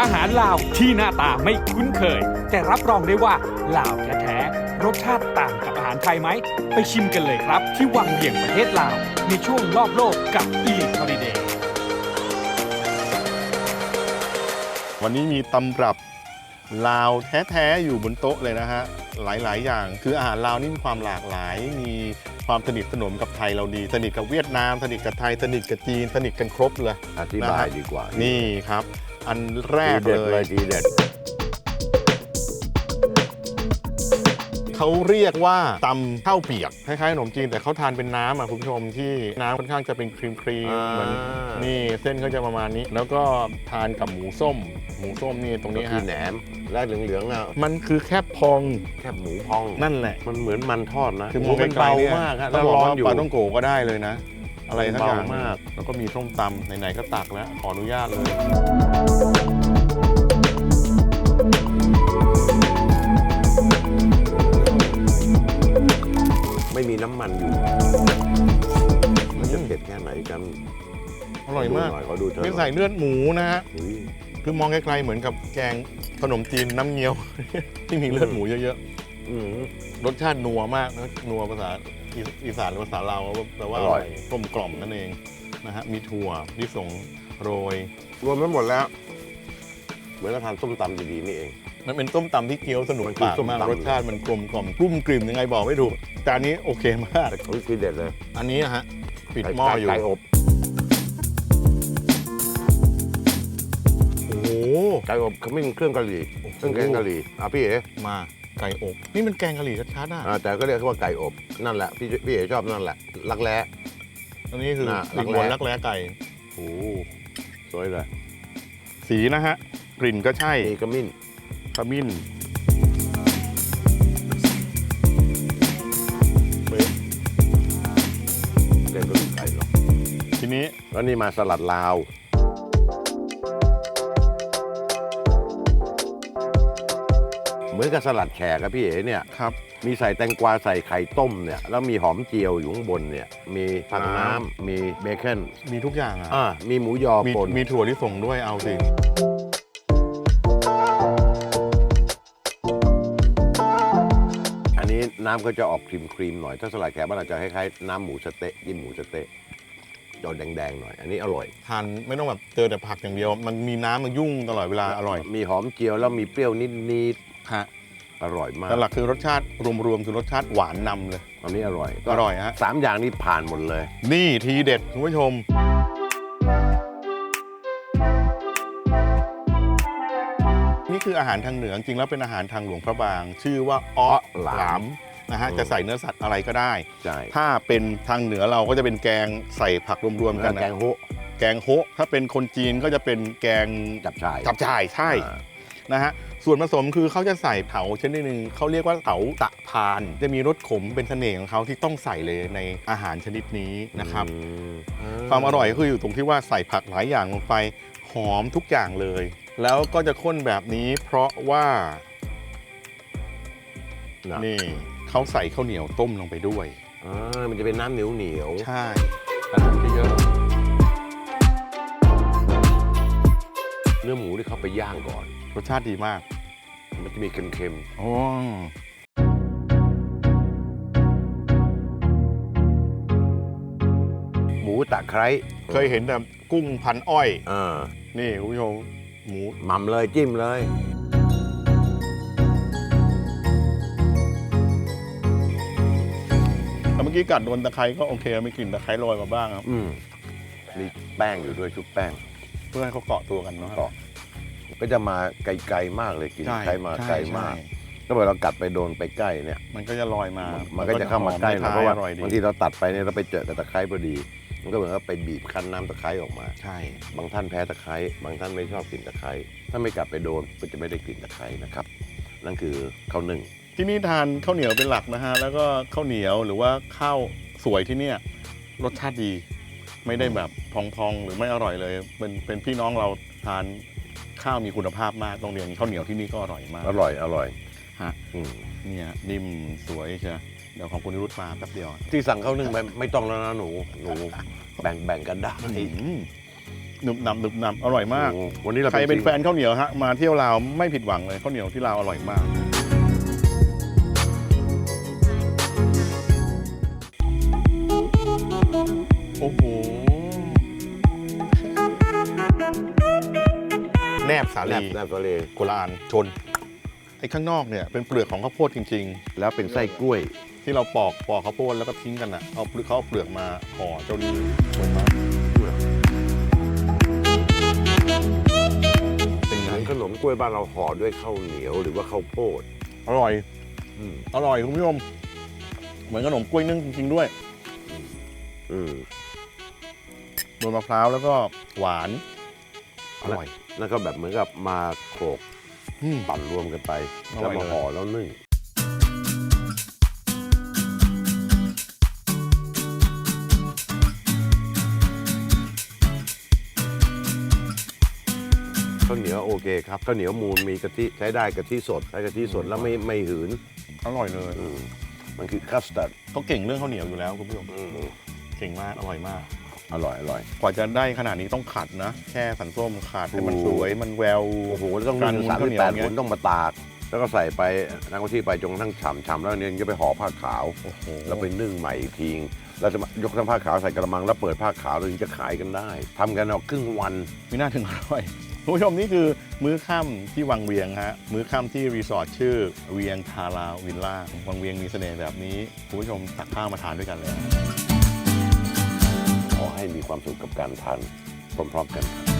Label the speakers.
Speaker 1: อาหารลาวที่หน้าตาไม่คุ้นเคย แต่รับรองได้ว่าลาวแท้ๆรสชาติต่างกับอาหารไทยไหม ไปชิมกันเลยครับ ที่วังเวียงประเทศลาว ในช่วงรอบโลกกับอีลิทฮอลิเดย์
Speaker 2: วันนี้มีตำรับ ลาวแท้ๆอยู่บนโต๊ะเลยนะฮะหลายๆ อย่าง คืออาหารลาวนี่มีความหลากหลาย มีความสนิทสนมกับไทยเราดี สนิทกับเวียดนาม สนิทกับไทย สนิทกับจีน สนิทกันครบเลย
Speaker 3: อธิบายดีกว่า
Speaker 2: นี่ครับ อันแร
Speaker 3: ที
Speaker 2: ก
Speaker 3: เด็ด
Speaker 2: เล
Speaker 3: เลยยทีเด็ด
Speaker 2: เขาเรียกว่าตำข้าวเปียกคล้ายๆขนมจีนแต่เขาทานเป็นน้ำอะคุณผู้ชมที่น้ำค่อนข้างจะเป็นครีมครีมๆเหมือนนี่เส้นเขาจะประมาณนี้ แล้วก็ทานกับหมูส้ม หมูส้มนี่ตรง
Speaker 3: ก็
Speaker 2: นี้
Speaker 3: คือ
Speaker 2: ฮะ
Speaker 3: แหนมและเหลืองๆน่ะ
Speaker 2: มันคือแค่พอง
Speaker 3: แค่หมูพอง
Speaker 2: นั่นแหละ
Speaker 3: มันเหมือนมันทอดนะ
Speaker 2: คือ
Speaker 3: ห
Speaker 2: ม
Speaker 3: มู
Speaker 2: อง
Speaker 3: มัน
Speaker 2: ไกล
Speaker 3: เบา
Speaker 2: ๆเนี่ย
Speaker 3: มากฮะ
Speaker 2: แล้
Speaker 3: แล้วว
Speaker 2: ร้
Speaker 3: ร้
Speaker 2: อ
Speaker 3: อนน
Speaker 2: อ
Speaker 3: อยู่ยู่
Speaker 2: ปลาต้องโกก็ได้เลยนะ อะไรทั้งอย่าง
Speaker 3: เบามาก
Speaker 2: แล้วก็มีส้มตำไหนๆก็ตักแล้วขออนุญาตเลย
Speaker 3: ม่มีน้ำมันอยู่มันจะเผ็ดแค่ไหนกัน
Speaker 2: อร่อยมาก
Speaker 3: ดูหน่อยขอดูเธอ
Speaker 2: ไม่ใส่เลือดหมูนะฮะ
Speaker 3: อุ๊ย
Speaker 2: คือมองไกลๆเหมือนกับแกงขนมจีนน้ำเงี้ยว ที่มีเลือดหมูเยอะ
Speaker 3: อืม
Speaker 2: ๆ รสชาตินัวมากนะนัวภาษาอีอีสานหรือภาษาลาวแปลว่า
Speaker 3: อ
Speaker 2: อ
Speaker 3: ร่
Speaker 2: ร่
Speaker 3: อ
Speaker 2: อยยกลมกล่อมนั่นเองนะฮะมีถั่วลิสงโรย
Speaker 3: รวมทั้งหมดแล้ว เหมือนเราทานส้มตำดีๆนี่เอง
Speaker 2: มันเป็นต้มตำที่เคี้ยวสนุก
Speaker 3: มันคือ
Speaker 2: ปาก
Speaker 3: ส้ม
Speaker 2: มาก
Speaker 3: ตำ
Speaker 2: รสชาติมันกลมกล่อมกลุ่มกลิ่มยังไงบอกไม่ถูกแต่อันนี้โอเคมาก
Speaker 3: แต่ของทีเด็ดเลย
Speaker 2: อันนี้นะฮะปิดหม้ออยู่
Speaker 3: ไก่อบ
Speaker 2: โอ้โห
Speaker 3: ไก่อบขมิ้นเครื่องกะหรี่เครื่องแกงกะหรี่อะพี่เอ๋
Speaker 2: มาไก่อบ นี่มันแกงกะหรี่ชัดๆอะ
Speaker 3: อ่าแต่ก็เรียกว่าไก่อบนั่นแหละพี่พี่เอ๋ชอบนั่นแหละรักแร้
Speaker 2: อันนี้คือ
Speaker 3: น่ะ
Speaker 2: ติดบน
Speaker 3: รั
Speaker 2: รั
Speaker 3: ก
Speaker 2: ก
Speaker 3: แร้
Speaker 2: แร้ไก่
Speaker 3: โอ้โหสวยเลย
Speaker 2: สีนะฮะกลิ่นก็ใช่
Speaker 3: มีขมิ้น
Speaker 2: ขมิ้น
Speaker 3: แกงกะหรี่ไก่หรอก
Speaker 2: ทีนี้
Speaker 3: แล้วนี่มาสลัดลาว เหมือนกับสลัดแขกครับพี่เอ๋เนี่ย
Speaker 2: ครับ
Speaker 3: มีใส่แตงกวาใส่ไข่ต้มเนี่ย แล้วมีหอมเจียวอยู่ข้างบนเนี่ย มีผักน้ำมีเบคอน
Speaker 2: มีทุกอย่างอะ
Speaker 3: อ่ามีหมูยอ
Speaker 2: มี
Speaker 3: ป่น
Speaker 2: มีถั่วลิสงด้วยเอาสิ
Speaker 3: นนี้น้ำก็จะออกครีมครีมๆหน่อยถ้าสลัดแขกมันอาจจะคล้ายๆน้ำหมูสะเต๊ะกินหมูสะเต๊ะจอดแดงๆหน่อย อันนี้อร่อย
Speaker 2: ทานไม่ต้องแบบเจอแต่ผักอย่างเดียว มันมีน้ำมันยุ่งตลอดเวลาอร่อย
Speaker 3: มีหอมเจียวแล้วมีเปรี้ยวนิด
Speaker 2: ฮะ
Speaker 3: ๆอร่อยมาก
Speaker 2: แต่หลักคือรสชาติรวมๆคือรสชาติหวานนำเลย
Speaker 3: อันนี้อร่อย
Speaker 2: อร่อยฮะ
Speaker 3: สามอย่างนี้ผ่านหมดเลย
Speaker 2: นี่ทีเด็ดคุณผู้ชม นี่คืออาหารทางเหนือจริงๆแล้วเป็นอาหารทางหลวงพระบาง ชื่อว่าอ้อ
Speaker 3: อ้อหลาม
Speaker 2: หลาม นะฮะ
Speaker 3: อืม
Speaker 2: จะใส่เนื้อสัตว์อะไรก็ได้
Speaker 3: ใช่
Speaker 2: ถ้าเป็นทางเหนือเราก็จะเป็นแกงใส่ผักรวมๆกันนะ
Speaker 3: แกงโฮะ
Speaker 2: แกงโฮะถ้าเป็นคนจีนก็จะเป็นแกง
Speaker 3: จับชาย
Speaker 2: จับจ่ายใช่
Speaker 3: อ่า
Speaker 2: นะฮะส่วนผสมคือเขาจะใส่เถาชนิดหนึ่งเขาเรียกว่าเถาตะพาน จะมีรสขมเป็นเสน่ห์ของเขาที่ต้องใส่เลยในอาหารชนิดนี้นะครับ
Speaker 3: อืม
Speaker 2: ความอร่อยก็คืออยู่ตรงที่ว่าใส่ผักหลายอย่างลงไปหอมทุกอย่างเลย แล้วก็จะข้นแบบนี้เพราะว่า
Speaker 3: นะ
Speaker 2: นี่ เขาใส่ข้าวเหนียวต้มลงไปด้วย
Speaker 3: อ่ามันจะเป็นน้ำเหนียวเหนียวๆ
Speaker 2: ใช่อาหารที่เยอะ
Speaker 3: เนื้อหมูที่เขาไปย่างก่อน
Speaker 2: รสชาติดีมาก
Speaker 3: มันจะมีเค็ม
Speaker 2: โอ้
Speaker 3: ๆ หมูตะไคร้
Speaker 2: เคยเห็นแต่กุ้งพันอ้อย
Speaker 3: อ่า
Speaker 2: นี่คุณผู้ชมหมู
Speaker 3: หม่ำเลยจิ้มเลย
Speaker 2: เมื่อกี้กัดโดนตะไคร้ก็โอเคไม่กลิ่นตะไคร้ลอยมาบ้างครับ
Speaker 3: อืมมีแป้งอยู่ด้วยชุบแป้ง
Speaker 2: เพื่อให้เขาเกาะตัวกันเนาะ
Speaker 3: เกาะก็จะมาไกลๆมากเลยกลิน
Speaker 2: ใช่
Speaker 3: ใครมา
Speaker 2: ใช่
Speaker 3: ไกลมาก
Speaker 2: ใช่
Speaker 3: ก็เวลาเรากัดไปโดนไปใกล้เนี่ย
Speaker 2: มันก็จะลอยมา
Speaker 3: มั
Speaker 2: มัน
Speaker 3: ก็จะเข้ามาใกล้
Speaker 2: ห
Speaker 3: เรา
Speaker 2: อ
Speaker 3: เพราะว่า
Speaker 2: อร่อยดี
Speaker 3: บางทีเราตัดไปเนี่ยเราไปเจอกับตะไคร้พอดี มันก็เหมือนกับไปบีบคั้นน้ำตะไคร้ออกมา
Speaker 2: ใช่
Speaker 3: บางท่านแพ้ตะไคร้บางท่านไม่ชอบกลิ่นตะไคร้ถ้าไม่กัดไปโดนก็จะไม่ได้กลิ่นตะไคร้นะครับ นั่นคือข้าวนึ่ง
Speaker 2: ที่นี่ทานข้าวเหนียวเป็นหลักนะฮะ แล้วก็ข้าวเหนียวหรือว่าข้าวสวยที่เนี่ยรสชาติดี ไม่ได้แบบพองๆ หรือไม่อร่อยเลย เป็นเป็นพี่น้องเราทานข้าวมีคุณภาพมากต้องเรียนข้าวเหนียวที่นี่ก็อร่อยมาก
Speaker 3: อร่อยอร่อย
Speaker 2: ฮะ
Speaker 3: อืม
Speaker 2: เนี่ยนิ่มสวยใช่ไหมเดี๋ยวของคุณนิรุตมาแป๊บเดียว
Speaker 3: ที่สั่งข้าวนึ่งไปไม่ต้องแล้วนะหนูหนูแบ่งแบ่งกันได้
Speaker 2: อืมหนึบหนับหนึบหนับอร่อยมาก
Speaker 3: โอ้วันนี้เรา
Speaker 2: ใครเป็น
Speaker 3: จง
Speaker 2: แฟนข้าวเหนียวฮะมาเที่ยวลาวไม่ผิดหวังเลยข้าวเหนียวที่ลาวอร่อยมาก แนบสา
Speaker 3: แนบ
Speaker 2: ลี
Speaker 3: แนบทะเล
Speaker 2: โกลานชนไอ้ข้างนอกเนี่ยเป็นเปลือกของข้าวโพดจริง
Speaker 3: แล้วเป็นไส้กล้วย
Speaker 2: ๆที่เราปอกปอกข้าวโพดแล้วก็ทิ้งกันอะเอาเปลือกเขาเอาเปลือกมาห่อจนเหมือนมาเป็น
Speaker 3: เห
Speaker 2: ไง
Speaker 3: มือนขนมกล้วยบ้านเราห่อด้วยข้าวเหนียวหรือว่าข้าวโพด
Speaker 2: อร่อย
Speaker 3: อืม
Speaker 2: อร่อยคุณผู้ชมเหมือนขนมกล้วยนึ่งจริง ๆ ด้วย
Speaker 3: อืม
Speaker 2: โดนมะพร้าวแล้วก็หวาน อร่อย
Speaker 3: แล้วก็แบบเหมือนกับมาโขลก
Speaker 2: อืม
Speaker 3: ปั่นรวมกันไป
Speaker 2: อร่
Speaker 3: แล้ว
Speaker 2: อย
Speaker 3: มา
Speaker 2: เลย
Speaker 3: ห่อแล้วนึ่งข้าวเหนียวโอเคครับข้าวเหนียวมูลมีกะทิใช้ได้กะทิสดใช้กะทิสดแล้วไม่ไม่หืน
Speaker 2: อร่อยเลย
Speaker 3: อืมมันคือคัสตาร์ด
Speaker 2: เขาเก่งเรื่องข้าวเหนียวอยู่แล้วคุณผู้ชมเก่งมากอร่อยมาก
Speaker 3: อร่อยอร่อย
Speaker 2: กว่าจะได้ขนาดนี้ต้องขัดนะแค่สันส้มขัดให้มัน
Speaker 3: โอ้
Speaker 2: สวยมันแวว
Speaker 3: โอ้โหแล้วต้อง
Speaker 2: การ
Speaker 3: นึ่ง
Speaker 2: มูล
Speaker 3: สาม
Speaker 2: ข้าว
Speaker 3: สิ
Speaker 2: เหนี
Speaker 3: บ
Speaker 2: ยว
Speaker 3: แปด
Speaker 2: เงี้
Speaker 3: ผ
Speaker 2: ย
Speaker 3: ลต้องมาตาก แล้วก็ใส่ไปนั่งกะทิไปจนกระทั้งฉ่ำฉ่ำแล้วเนี่ยก็ไปห่อผ้าขาว
Speaker 2: โอ้โห
Speaker 3: แล้วไปนึ่งใหม่อีกทีเราจะมายกทั้งผ้าขาวใส่กระมังแล้วเปิดผ้าขาวเราถึงจะขายกันได้ทำกันเอาครึ่งวัน
Speaker 2: ไม่น่าถึงอร่อยคุณผู้ชมนี่คือมื้อค่ำที่วังเวียงฮะมื้อค่ำที่รีสอร์ทชื่อเวียงทาราวิลล่าวังเวียงมีเสน่ห์แบบนี้คุณผู้ชมตักข้าวมาทานด้วยกันเลย
Speaker 3: ขอให้มีความสุขกับการทานพร้อมๆกันครับ